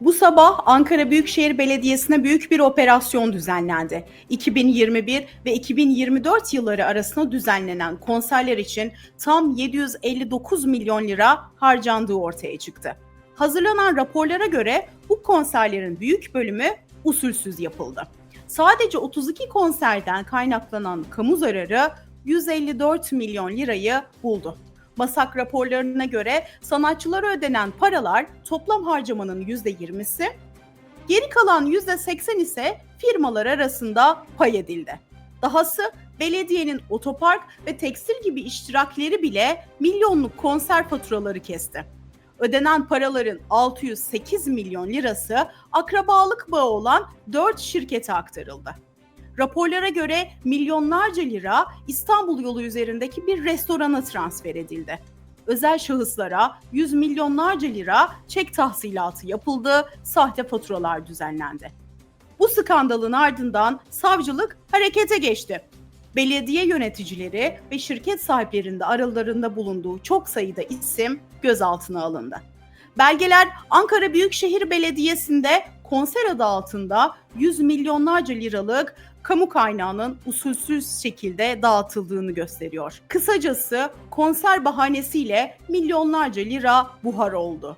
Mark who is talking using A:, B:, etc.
A: Bu sabah Ankara Büyükşehir Belediyesi'ne büyük bir operasyon düzenlendi. 2021 ve 2024 yılları arasında düzenlenen konserler için tam 759 milyon lira harcandığı ortaya çıktı. Hazırlanan raporlara göre bu konserlerin büyük bölümü usulsüz yapıldı. Sadece 32 konserden kaynaklanan kamu zararı 154 milyon lirayı buldu. Masak raporlarına göre sanatçılara ödenen paralar toplam harcamanın %20'si, geri kalan %80 ise firmalar arasında pay edildi. Dahası belediyenin otopark ve tekstil gibi iştirakleri bile milyonluk konser faturaları kesti. Ödenen paraların 608 milyon lirası akrabalık bağı olan 4 şirkete aktarıldı. Raporlara göre milyonlarca lira İstanbul yolu üzerindeki bir restorana transfer edildi. Özel şahıslara yüz milyonlarca lira çek tahsilatı yapıldı, sahte faturalar düzenlendi. Bu skandalın ardından savcılık harekete geçti. Belediye yöneticileri ve şirket sahiplerinde aralarında bulunduğu çok sayıda isim gözaltına alındı. Belgeler Ankara Büyükşehir Belediyesi'nde konser adı altında yüz milyonlarca liralık kamu kaynağının usulsüz şekilde dağıtıldığını gösteriyor. Kısacası konser bahanesiyle milyonlarca lira buhar oldu.